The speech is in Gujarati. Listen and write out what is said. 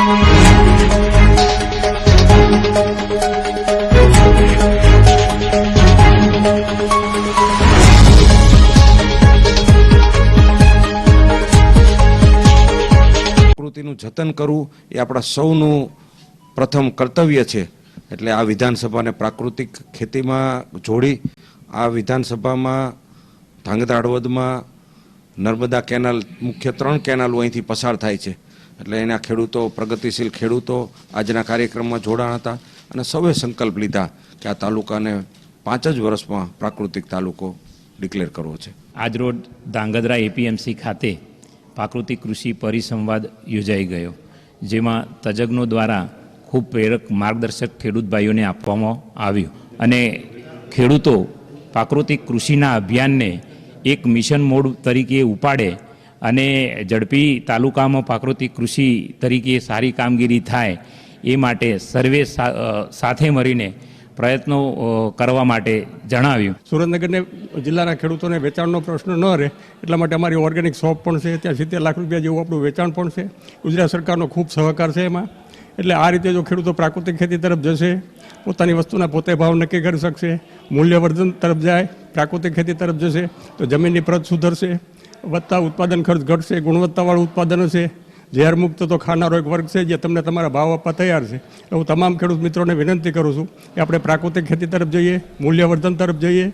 સંસ્કૃતિનું જતન કરવું એ આપણા સૌનું પ્રથમ કર્તવ્ય છે. એટલે આ વિધાનસભાને પ્રાકૃતિક ખેતીમાં જોડી, આ વિધાનસભામાં ધાંગધ્રા હળવદમાં નર્મદા કેનાલ, મુખ્ય ત્રણ કેનાલો અહીંથી પસાર થાય છે. એટલે એના ખેડૂતો, પ્રગતિશીલ ખેડૂતો આજના કાર્યક્રમમાં જોડાણ હતા અને સૌએ સંકલ્પ લીધા કે આ તાલુકાને પાંચ જ વર્ષમાં પ્રાકૃતિક તાલુકો ડિક્લેર કરવો છે. આજરોજ ધાંગધ્રા એપીએમસી ખાતે પ્રાકૃતિક કૃષિ પરિસંવાદ યોજાઈ ગયો, જેમાં તજજ્ઞો દ્વારા ખૂબ પ્રેરક માર્ગદર્શક ખેડૂત ભાઈઓને આપવામાં આવ્યું અને ખેડૂતો પ્રાકૃતિક કૃષિના અભિયાનને એક મિશન મોડ તરીકે ઉપાડે અને ઝડપી તાલુકામાં પ્રાકૃતિક કૃષિ તરીકે સારી કામગીરી થાય એ માટે સર્વે સાથે મળીને પ્રયત્નો કરવા માટે જણાવ્યું. સુરેન્દ્રનગરને જિલ્લાના ખેડૂતોને વેચાણનો પ્રશ્ન ન રહે એટલા માટે અમારી ઓર્ગેનિક શોપ પણ છે, ત્યાં સિત્તેર લાખ રૂપિયા જેવું આપણું વેચાણ પણ છે. ગુજરાત સરકારનો ખૂબ સહકાર છે એમાં. એટલે આ રીતે જો ખેડૂતો પ્રાકૃતિક ખેતી તરફ જશે, પોતાની વસ્તુના પોતે ભાવ નક્કી કરી શકશે, મૂલ્યવર્ધન તરફ જાય, પ્રાકૃતિક ખેતી તરફ જશે, તો જમીનની પ્રત સુધરશે વધતા ઉત્પાદન ખર્ચ ઘટશે, ગુણવત્તાવાળું ઉત્પાદન હશે, ઝેર મુક્ત તો ખાનારો એક વર્ગ છે જે તમને તમારા ભાવ આપવા તૈયાર છે. હું તમામ ખેડૂત મિત્રોને વિનંતી કરું છું કે આપણે પ્રાકૃતિક ખેતી તરફ જઈએ, મૂલ્યવર્ધન તરફ જઈએ